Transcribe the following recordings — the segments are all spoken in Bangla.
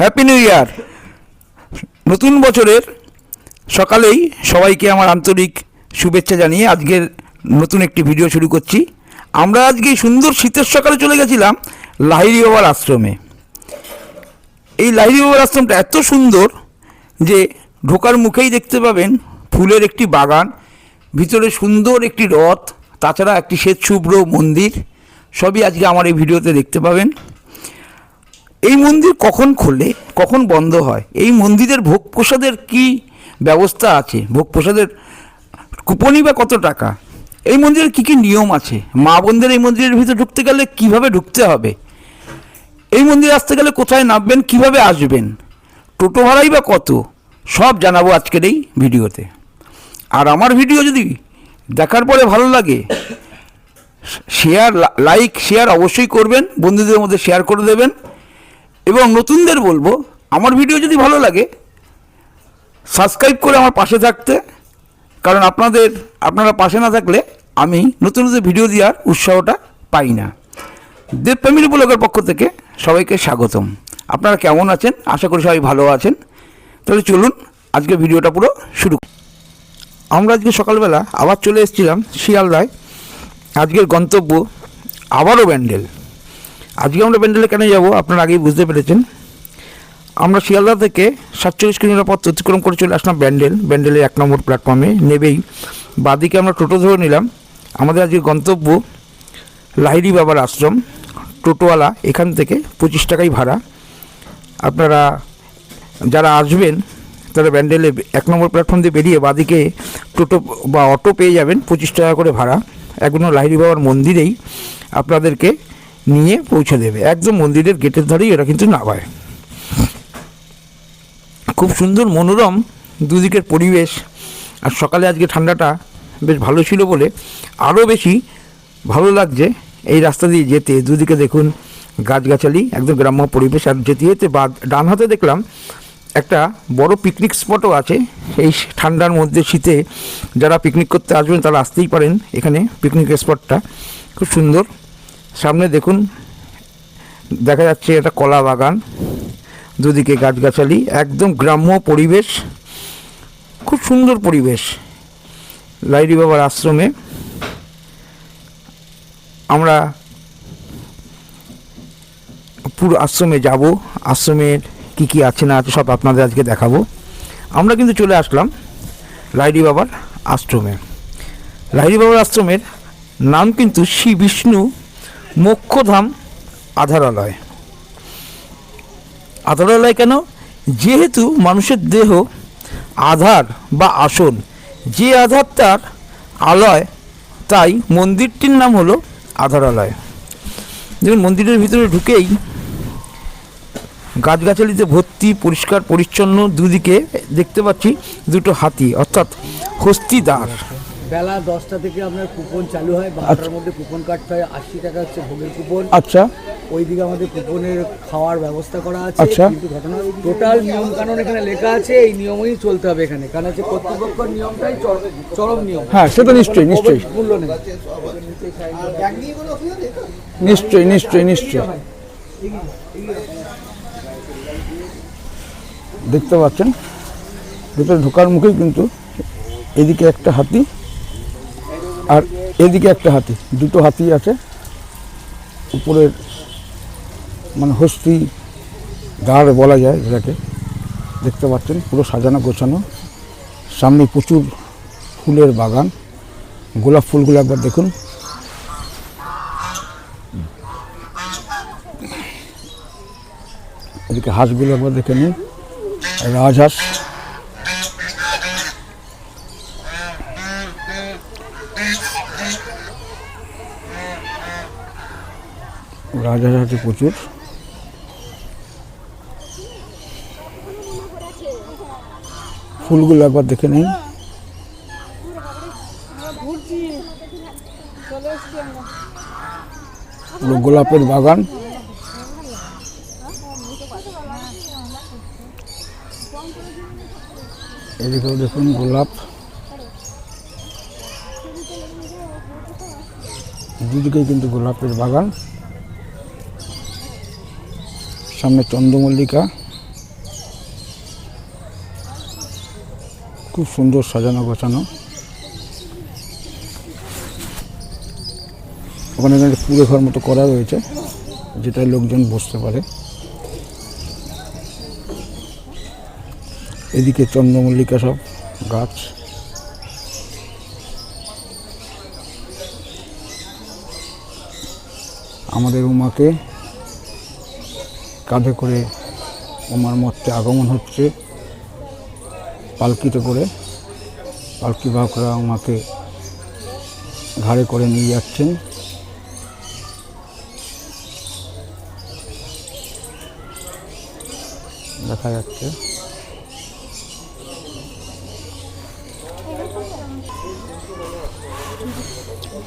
হ্যাপি নিউ ইয়ার নতুন বছরের সকালেই সবাইকে আমার আন্তরিক শুভেচ্ছা জানিয়ে আজকের নতুন একটি ভিডিও শুরু করছি। আমরা আজকে সুন্দর শীতের সকালে চলে গেছিলাম লাহিড়ি বাবার আশ্রমে। এই লাহিড়ি বাবার আশ্রমটা এত সুন্দর যে ঢোকার মুখেই দেখতে পাবেন ফুলের একটি বাগান, ভিতরে সুন্দর একটি রথ, তাছাড়া একটি শ্বেত শুভ্র মন্দির, সবই আজকে আমার এই ভিডিওতে দেখতে পাবেন। এই মন্দির কখন খোলে? কখন বন্ধ হয়? এই মন্দিরের ভোগ প্রসাদের কী ব্যবস্থা আছে? ভোগ প্রসাদের কুপনই বা কত টাকা? এই মন্দিরের কী কী নিয়ম আছে? মা বোনদের এই মন্দিরের ভিতরে ঢুকতে গেলে কীভাবে ঢুকতে হবে? এই মন্দিরে আসতে গেলে কোথায় নামবেন, কীভাবে আসবেন? টোটো ভাড়াই বা কত? সব জানাব আজকের এই ভিডিওতে। আর আমার ভিডিও যদি দেখার পরে ভালো লাগে শেয়ার লাইক শেয়ার অবশ্যই করবেন, বন্ধুদের মধ্যে শেয়ার করে দেবেন। এবং নতুনদের বলব, আমার ভিডিও যদি ভালো লাগে সাবস্ক্রাইব করে আমার পাশে থাকতে। কারণ আপনাদের, আপনারা পাশে না থাকলে আমি নতুন নতুন ভিডিও দেওয়ার উৎসাহটা পাই না। দেব ফ্যামিলি ব্লগের পক্ষ থেকে সবাইকে স্বাগতম। আপনারা কেমন আছেন? আশা করি সবাই ভালো আছেন। তাহলে চলুন, আজকে ভিডিওটা পুরো শুরু আমরা আজকে সকালবেলা আবার চলে এসেছিলাম শিয়ালদায়। আজকের গন্তব্য আবারও ব্যান্ডেল। আজকে আমরা ব্যান্ডেলে কেন যাব? আপনারা আগেই বুঝতে পেরেছেন। আমরা শিয়ালদা থেকে সাতচল্লিশ কিলোমিটার পথ অতিক্রম করে চলে আসলাম ব্যান্ডেল। ব্যান্ডেলের এক নম্বর প্ল্যাটফর্মে নেবেই। বাদিকে আমরা টোটো ধরে নিলাম। আমাদের আজকে গন্তব্য লাহিড়ি বাবার আশ্রম, টোটোওয়ালা, এখান থেকে পঁচিশ টাকাই ভাড়া। আপনারা যারা আসবেন, তারা ব্যান্ডেলে এক নম্বর প্ল্যাটফর্ম দিয়ে বেরিয়ে বাদিকে টোটো বা অটো পেয়ে যাবেন, পঁচিশ টাকা করে ভাড়া। একদম লাহিরি বাবার মন্দিরেই আপনাদেরকে নিয়ে পৌঁছে দেবে। একদম মন্দিরের গেটের ধারেই এরা কিন্তু নামায়। খুব সুন্দর মনোরম দুদিকের পরিবেশ। আর সকালে আজকে ঠান্ডাটা বেশ ভালো ছিল বলে আরও বেশি ভালো লাগছে এই রাস্তা দিয়ে যেতে। দুদিকে দেখুন গাছগাছালি, একদম গ্রাম্য পরিবেশ। আর যেতে যেতে বা ডান হাতে দেখলাম একটা বড় পিকনিক স্পটও আছে। এই ঠান্ডার মধ্যে শীতে যারা পিকনিক করতে আসবেন তারা আসতেই পারেন এখানে পিকনিক স্পটটা খুব সুন্দর। সামনে দেখুন, দেখা যাচ্ছে এটা কলা বাগান, দুদিকে গাছগাছালি, একদম গ্রাম্য পরিবেশ, খুব সুন্দর পরিবেশ। লাইরি বাবার আশ্রমে আমরা পুরো আশ্রমে যাব আশ্রমের কি কি আছে না আছে সব আপনাদের আজকে দেখাবো। আমরা কিন্তু চলে আসলাম লাইরি বাবার আশ্রমে। লাইরি বাবার আশ্রমের নাম কিন্তু শ্রী বিষ্ণু মোক্ষধাম আধারালয়। আধারালয় কেন? যেহেতু মানুষের দেহ আধার বা আসন, যে আধার তার আলয়, তাই মন্দিরটির নাম হলো আধারালয়। দেখুন মন্দিরের ভিতরে ঢুকেই গাছগাছালিতে ভর্তি, পরিষ্কার, পরিচ্ছন্ন দুদিকে দেখতে পাচ্ছি দুটো হাতি, অর্থাৎ হস্তিদার। বেলা দশটা থেকে আপনার কুপন চালু হয় বারোটার মধ্যে কুপন কাটতে হয় আশি টাকা হচ্ছে ভোগের কুপন আচ্ছা। ওইদিকে আমাদের কুপনের খাওয়ার ব্যবস্থা করা আছে আচ্ছা। কিন্তু ঘটনা টোটাল নিয়ম কানুন এখানে লেখা আছে এই নিয়মেই চলতে হবে এখানে কারণ হচ্ছে কর্তৃপক্ষের নিয়মটাই চর- চরম নিয়ম। হ্যাঁ সে তো নিশ্চয়ই নিশ্চয়ই। মূল্য নেই। নিশ্চয়ই নিশ্চয়ই নিশ্চয়ই। দেখতে পাচ্ছেন ভিতরে ঢোকার মুখেই কিন্তু এদিকে একটা হাতি আর এদিকে একটা হাতি, দুটো হাতি আছে। উপরের মানে হস্তি দাঁড় বলা যায় যেটাকে দেখতে পাচ্ছেন, পুরো সাজানো গোছানো। সামনে প্রচুর ফুলের বাগান। গোলাপ ফুলগুলো একবার দেখুন। এদিকে হাঁসগুলো একবার দেখে নিন। রাজহাঁস। রাজহাঁস আছে প্রচুর। ফুলগুলো একবার দেখে নিন। গোলাপের বাগান। এদিকেও দেখুন গোলাপ। দুদিকেই কিন্তু গোলাপের বাগান। সামনে চন্দ্রমল্লিকা। খুব সুন্দর সাজানো গোছানো। ওখানে একটা পুরো ঘর মতো করা রয়েছে যেটা লোকজন বসতে পারে। এদিকে চন্দ্রমল্লিকা সব গাছ। আমাদের উমাকে কাঁধে করে উমার মধ্যে আগমন হচ্ছে। পালকিতে করে পালকি বাহকরা আমাকে ঘাড়ে করে নিয়ে যাচ্ছেন। দেখা যাচ্ছে।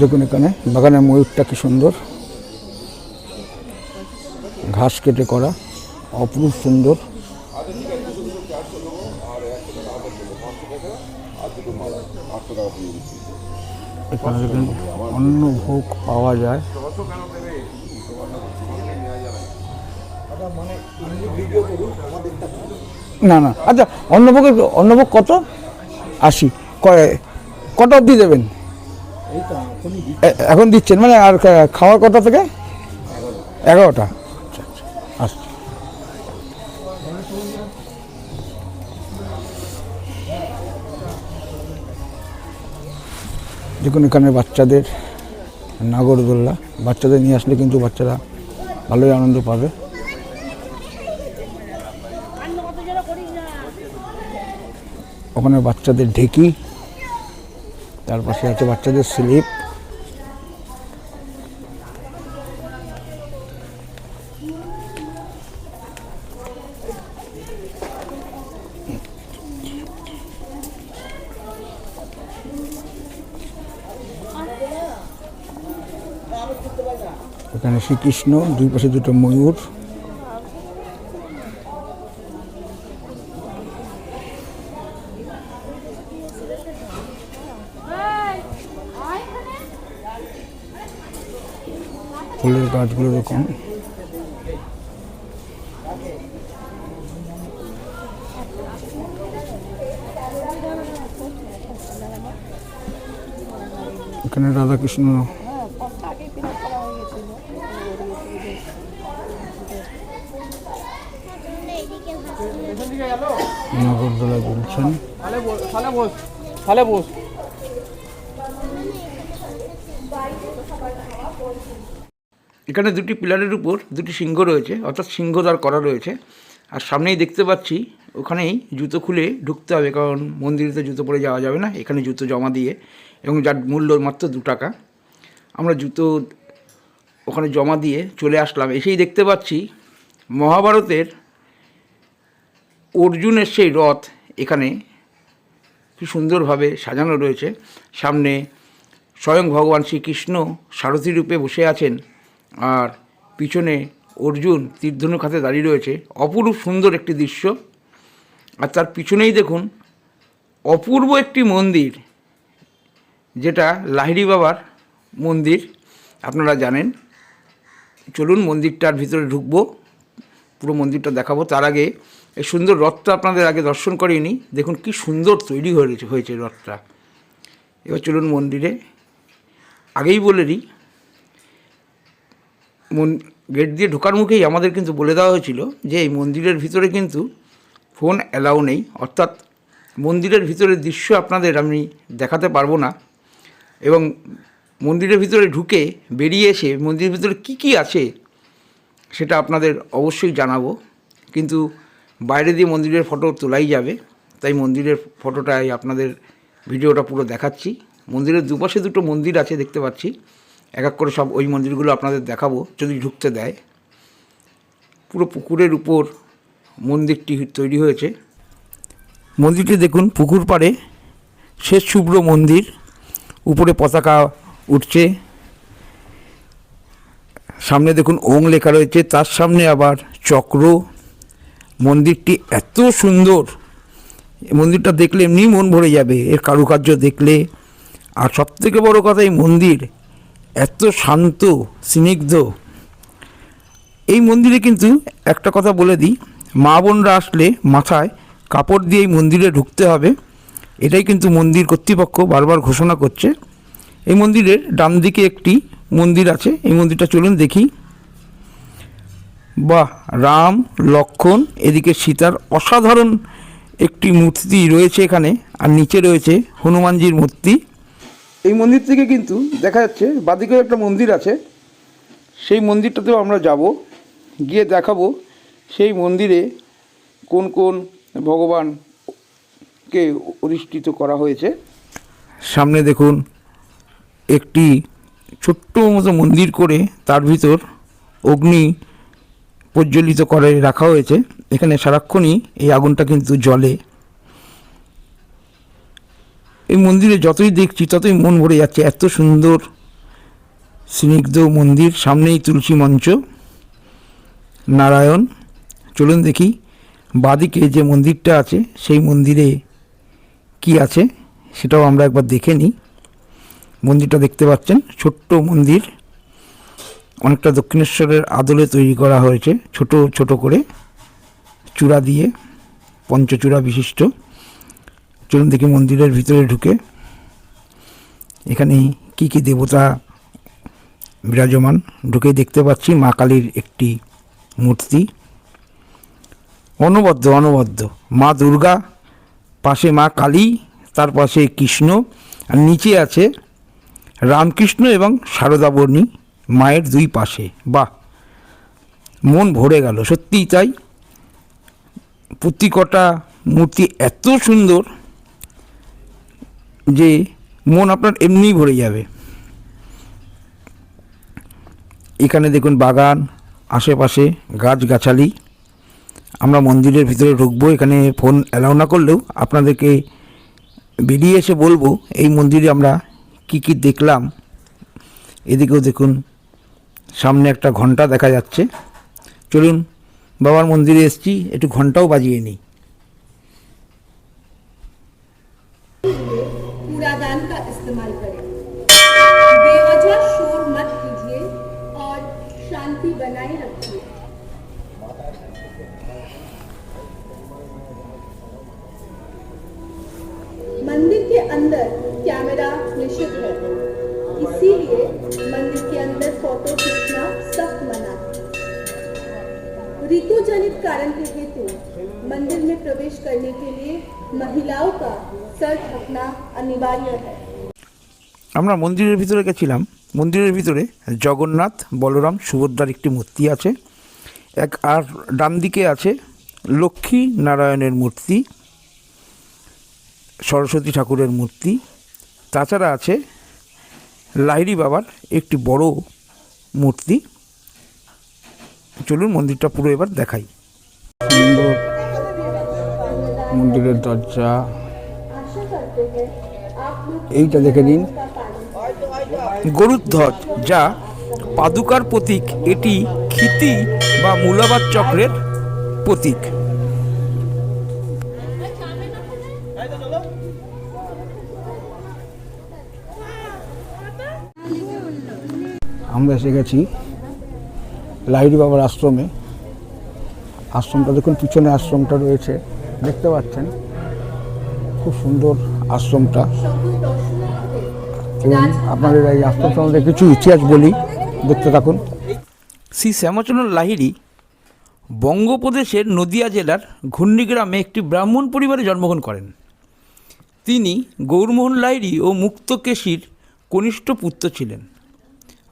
দেখুন এখানে বাগানের ময়ূরটা কি সুন্দর। ঘাস কেটে করা, অপরূপ সুন্দর। অন্ন ভোগ পাওয়া যায়। না না আচ্ছা অন্নভোগের অন্নভোগ কত? আশি। কত অবধি দেবেন? এখন দিচ্ছেন মানে আর খাওয়ার কটা থেকে? এগারোটা। দেখুন এখানে বাচ্চাদের নাগরদোল্লা, বাচ্চাদের নিয়ে আসলে কিন্তু বাচ্চারা ভালোই আনন্দ পাবে। ওখানে বাচ্চাদের ঢেকি, তার পাশে আছে বাচ্চাদের স্লিপ এখানে শ্রীকৃষ্ণ দুই পাশে দুটো ময়ূর। ফুলের গাছগুলো এরকম এখানে রাধাকৃষ্ণ তাহলে বস। এখানে দুটি পিলারের উপর দুটি সিংহ রয়েছে, অর্থাৎ সিংহদ্বার করা রয়েছে। আর সামনেই দেখতে পাচ্ছি, ওখানেই জুতো খুলে ঢুকতে হবে, কারণ মন্দিরে তো জুতো পরে যাওয়া যাবে না। এখানে জুতো জমা দিয়ে, এবং যার মূল্য মাত্র দু টাকা। আমরা জুতো ওখানে জমা দিয়ে চলে আসলাম। এসেই দেখতে পাচ্ছি, মহাভারতের অর্জুনের সেই রথ এখানে কি সুন্দরভাবে সাজানো রয়েছে। সামনে স্বয়ং ভগবান শ্রীকৃষ্ণ সারথী রূপে বসে আছেন আর পিছনে অর্জুন তীর্ধনুক হাতে দাঁড়িয়ে রয়েছে। অপরূপ সুন্দর একটি দৃশ্য। আর তার পিছনেই দেখুন, অপূর্ব একটি মন্দির, যেটা লাহিড়ি বাবার মন্দির, আপনারা জানেন। চলুন মন্দিরটার ভিতরে ঢুকবো, পুরো মন্দিরটা দেখাবো। তার আগে এই সুন্দর রথটা আপনাদের আগে দর্শন করিয়ে নিই। দেখুন কি সুন্দর তৈরি হয়েছে হয়েছে রথটা। এবার চলুন মন্দিরে। আগেই বলে দিই, মন গেট দিয়ে ঢোকার মুখেই আমাদের কিন্তু বলে দেওয়া হয়েছিল যে এই মন্দিরের ভিতরে কিন্তু ফোন অ্যালাউ নেই। অর্থাৎ মন্দিরের ভিতরের দৃশ্য আপনাদের আমি দেখাতে পারব না। এবং মন্দিরের ভিতরে ঢুকে বেরিয়ে এসে মন্দিরের ভিতরে কী কী আছে সেটা আপনাদের অবশ্যই জানাব। কিন্তু বাইরে দিয়ে মন্দিরের ফটো তোলাই যাবে। তাই মন্দিরের ফটোটাই আপনাদের ভিডিওটা পুরো দেখাচ্ছি। মন্দিরের দুপাশে দুটো মন্দির আছে দেখতে পাচ্ছি। এক এক করে সব ওই মন্দিরগুলো আপনাদের দেখাবো, যদি ঢুকতে দেয়। পুরো পুকুরের উপর মন্দিরটি তৈরি হয়েছে। মন্দিরটি দেখুন, পুকুর পাড়ে শেষ শুভ্র মন্দির। উপরে পতাকা উঠছে। সামনে দেখুন ওং লেখা রয়েছে, তার সামনে আবার চক্র। মন্দিরটি এত সুন্দর। মন্দিরটা দেখলে এমনি মন ভরে যাবে, এর কারুকার্য দেখলে। আর সবথেকে বড় কথা, এই মন্দির এত শান্ত, স্নিগ্ধ। এই মন্দিরে কিন্তু একটা কথা বলে দিই, মা বোনরা আসলে মাথায় কাপড় দিয়ে এই মন্দিরে ঢুকতে হবে। এটাই কিন্তু মন্দির কর্তৃপক্ষ বারবার ঘোষণা করছে। এই মন্দিরের ডান দিকে একটি মন্দির আছে, এই মন্দিরটা চলুন দেখি। বাহ রাম লক্ষণ এদিকে সীতার অসাধারণ একটি মূর্তি রয়েছে এখানে আর নিচে রয়েছে হনুমানজির মূর্তি। এই মন্দির থেকে কিন্তু দেখা যাচ্ছে বাদিকেও একটা মন্দির আছে সেই মন্দিরটাতেও আমরা যাব গিয়ে দেখাবো সেই মন্দিরে কোন কোন ভগবানকে অধিষ্ঠিত করা হয়েছে। সামনে দেখুন একটি ছোট্ট মতো মন্দির করে তার ভিতর অগ্নি প্রজ্বলিত করে রাখা হয়েছে। এখানে সারাক্ষণই এই আগুনটা কিন্তু জ্বলে। এই মন্দিরে যতই দেখছি, ততই মন ভরে যাচ্ছে। এত সুন্দর, স্নিগ্ধ মন্দির, সামনেই তুলসী মঞ্চ, নারায়ণ। চলুন দেখি বাদিকে যে মন্দিরটা আছে, সেই মন্দিরে কি আছে, সেটাও আমরা একবার দেখে নিই। মন্দিরটা দেখতে পাচ্ছেন, ছোট্ট মন্দির। অনেকটা দক্ষিণেশ্বরের আদলে তৈরি করা হয়েছে। ছোট ছোট করে চূড়া দিয়ে, পঞ্চচূড়া বিশিষ্ট। চলুন দেখি মন্দিরের ভিতরে ঢুকে এখানে কি কি দেবতা বিরাজমান। ঢুকে দেখতে পাচ্ছি মা কালীর একটি মূর্তি। অনবদ্য অনবদ্য। মা দুর্গা, পাশে মা কালী, তার পাশে কৃষ্ণ, আর নিচে আছে রামকৃষ্ণ এবং সারদা বর্ণী মায়ের দুই পাশে। বাহ! মন ভরে গেল। সত্যিই তাই? প্রতিকটা মূর্তি এত সুন্দর যে মন আপনার এমনিই ভরে যাবে। এখানে দেখুন বাগান, আশেপাশে গাছগাছালি। আমরা মন্দিরের ভিতরে ঢুকবো, এখানে ফোন অ্যালাউ না করলেও আপনাদেরকে বেরিয়ে এসে বলব, এই মন্দিরে আমরা কি কি দেখলাম। এদিকেও দেখুন সামনে একটা ঘন্টা দেখা যাচ্ছে চলুন বাবার মন্দিরে এসেছি একটু ঘন্টাও বাজিয়ে নিই कूड़ादान का इस्तेमाल करें बेवजह शोर मत कीजिए और शांति बनाए रखिए मंदिर के अंदर कैमरा निषिद्ध है इसीलिए मंदिर के अंदर फोटो खींचना कारण के हेतु मंदिर में प्रवेश करने के लिए महिलाओं का सर ढकना अनिवार्य है আমরা মন্দিরের ভিতরে গেছিলাম মন্দিরের ভিতরে জগন্নাথ বলরাম সুভদ্রার একটি মূর্তি আছে এক আর ডান দিকে আছে লক্ষ্মী নারায়ণের মূর্তি সরস্বতী ঠাকুরের মূর্তি তাছাড়া আছে লাহিড়ি বাবার একটি বড় মূর্তি চলুন মন্দিরটা পুরো এবার দেখাই সুন্দর মন্দিরের দরজা। এইটা দেখে নিন। গরুরধ্বজ যা পাদুকার প্রতীক, এটি ক্ষিতি বা মূলাবাদ চক্রের প্রতীক। আমরা এসে গেছি লাহিড়ি বাবার আশ্রমে। আশ্রমটা, দেখুন পিছনে আশ্রমটা রয়েছে, দেখতে পাচ্ছেন? খুব সুন্দর আশ্রমটা। এবং আপনাদের এই আশ্রম সম্বন্ধে কিছু ইতিহাস বলি, দেখতে থাকুন। শ্রী শ্যামাচরণ লাহিড়ী বঙ্গপ্রদেশের নদিয়া জেলার ঘূর্ণিগ্রামে একটি ব্রাহ্মণ পরিবারে জন্মগ্রহণ করেন। তিনি গৌরমোহন লাহিড়ী ও মুক্তকেশীর কনিষ্ঠ পুত্র ছিলেন।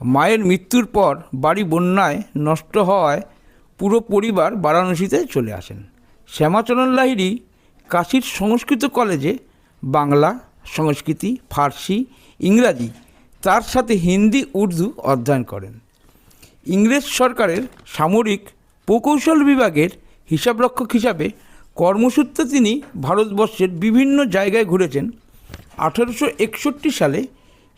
মায়ের মৃত্যুর পর বাড়ি বন্যায় নষ্ট হওয়ায় পুরো পরিবার বারাণসীতে চলে আসেন। শ্যামাচরণ লাহিড়ী কাশীর সংস্কৃত কলেজে বাংলা, সংস্কৃতি, ফার্সি, ইংরাজি, তার সাথে হিন্দি, উর্দু অধ্যয়ন করেন। ইংরেজ সরকারের সামরিক প্রকৌশল বিভাগের হিসাবরক্ষক হিসাবে কর্মসূত্রে তিনি ভারতবর্ষের বিভিন্ন জায়গায় ঘুরেছেন। আঠারোশো একষট্টি সালে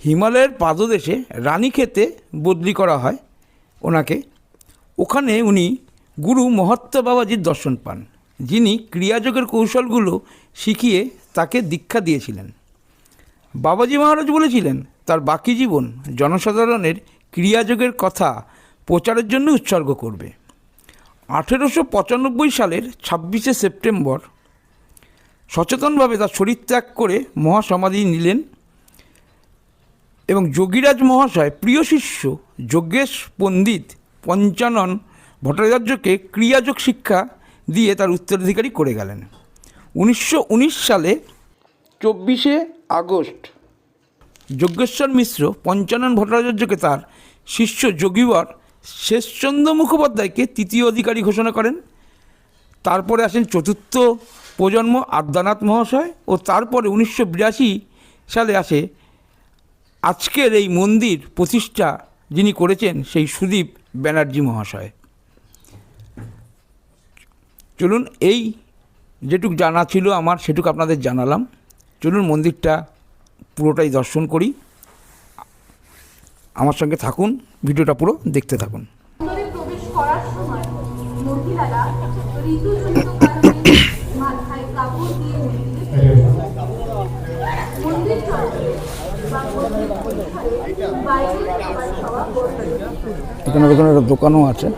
হিমালয়ের পাদদেশে রানীক্ষেতে বদলি করা হয় ওনাকে। ওখানে উনি গুরু মহাত্মা বাবাজির দর্শন পান। যিনি ক্রিয়াযোগের কৌশলগুলো শিখিয়ে তাকে দীক্ষা দিয়েছিলেন। বাবাজি মহারাজ বলেছিলেন, তার বাকি জীবন জনসাধারণের ক্রিয়াযোগের কথা প্রচারের জন্য উৎসর্গ করবে। আঠেরোশো পঁচানব্বই সালের ছাব্বিশে সেপ্টেম্বর সচেতনভাবে তার শরীর ত্যাগ করে মহাসমাধি নিলেন এবং যোগীরাজ মহাশয় প্রিয় শিষ্য যোগেশ পণ্ডিত পঞ্চানন ভট্টাচার্যকে ক্রিয়াযোগ শিক্ষা দিয়ে তার উত্তরাধিকারী করে গেলেন। উনিশশো উনিশ সালে চব্বিশে আগস্ট যজ্ঞেশ্বর মিশ্র পঞ্চানন ভট্টাচার্যকে তার শিষ্য যোগীবর শেষচন্দ্র মুখোপাধ্যায়কে তৃতীয় অধিকারী ঘোষণা করেন। তারপরে আসেন চতুর্থ প্রজন্ম আদ্যানাথ মহাশয় ও তারপরে উনিশশো বিরাশি সালে আসে আজকের এই মন্দির প্রতিষ্ঠা যিনি করেছেন সেই সুদীপ ব্যানার্জি মহাশয়। চলুন এই যেটুক জানা ছিল আমার সেটুকু আপনাদের জানালাম। চলুন মন্দিরটা পুরোটাই দর্শন করি। আমার সঙ্গে থাকুন ভিডিওটা পুরো দেখতে থাকুন। ভিতরে দোকানও করার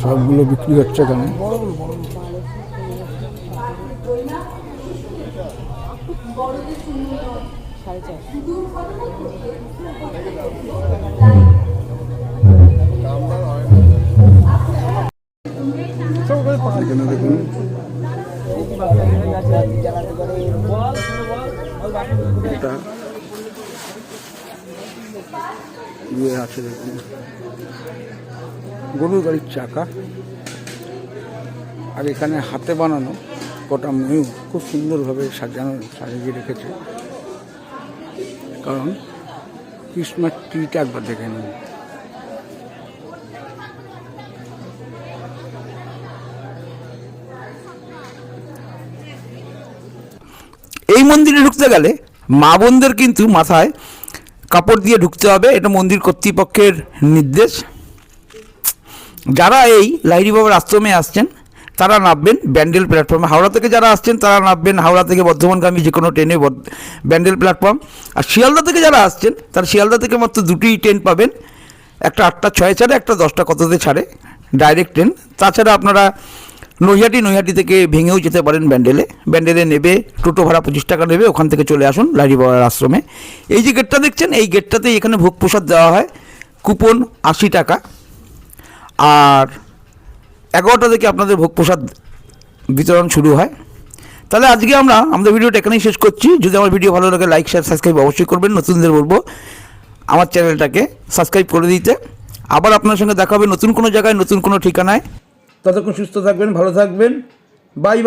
সবগুলো বিক্রি হচ্ছে এখানে। এখানে দেখুন ইয়ে আছে দেখুন। গরুর গাড়ির চাকা। আর এখানে হাতে বানানো কটা ময়ূর খুব সুন্দরভাবে সাজানো, সাজিয়ে রেখেছে। কারণ ক্রিসমাস ট্রিটা একবার দেখে নিন। এই মন্দিরে ঢুকতে গেলে মা বোনদের কিন্তু মাথায় কাপড় দিয়ে ঢুকতে হবে। এটা মন্দির কর্তৃপক্ষের নির্দেশ। যারা এই লাইরি বাবার আশ্রমে আসছেন, তারা নামবেন ব্যান্ডেল প্ল্যাটফর্মে। হাওড়া থেকে যারা আসছেন, তারা নামবেন হাওড়া থেকে বর্ধমানগামী যে কোনো ট্রেনে ব্যান্ডেল প্ল্যাটফর্ম। আর শিয়ালদা থেকে যারা আসছেন, তারা শিয়ালদা থেকে মাত্র দুটি ট্রেন পাবেন। একটা আটটা ছয় ছাড়ে, একটা দশটা কততে ছাড়ে, ডাইরেক্ট ট্রেন। তাছাড়া আপনারা নৈহাটি নৈহাটি থেকে ভেঙেও যেতে পারেন ব্যান্ডেলে। ব্যান্ডেলে নেবে, টোটো ভাড়া পঁচিশ টাকা নেবে, ওখান থেকে চলে আসুন লাইরি বাবার আশ্রমে। এই যে গেটটা দেখছেন, এই গেটটাতেই এখানে ভোগ প্রসাদ দেওয়া হয়। কুপন আশি টাকা। আর এগারোটা থেকে আপনাদের ভোগ প্রসাদ বিতরণ শুরু হয়। তাহলে আজকে আমরা, আমাদের ভিডিওটা এখানেই শেষ করছি। যদি আমার ভিডিও ভালো লাগে লাইক শেয়ার সাবস্ক্রাইব অবশ্যই করবেন। নতুনদের বলব আমার চ্যানেলটাকে সাবস্ক্রাইব করে দিতে। আবার আপনার সঙ্গে দেখা হবে নতুন কোনো জায়গায়, নতুন কোনো ঠিকানায়। ততক্ষণ সুস্থ থাকবেন, ভালো থাকবেন। Bye bye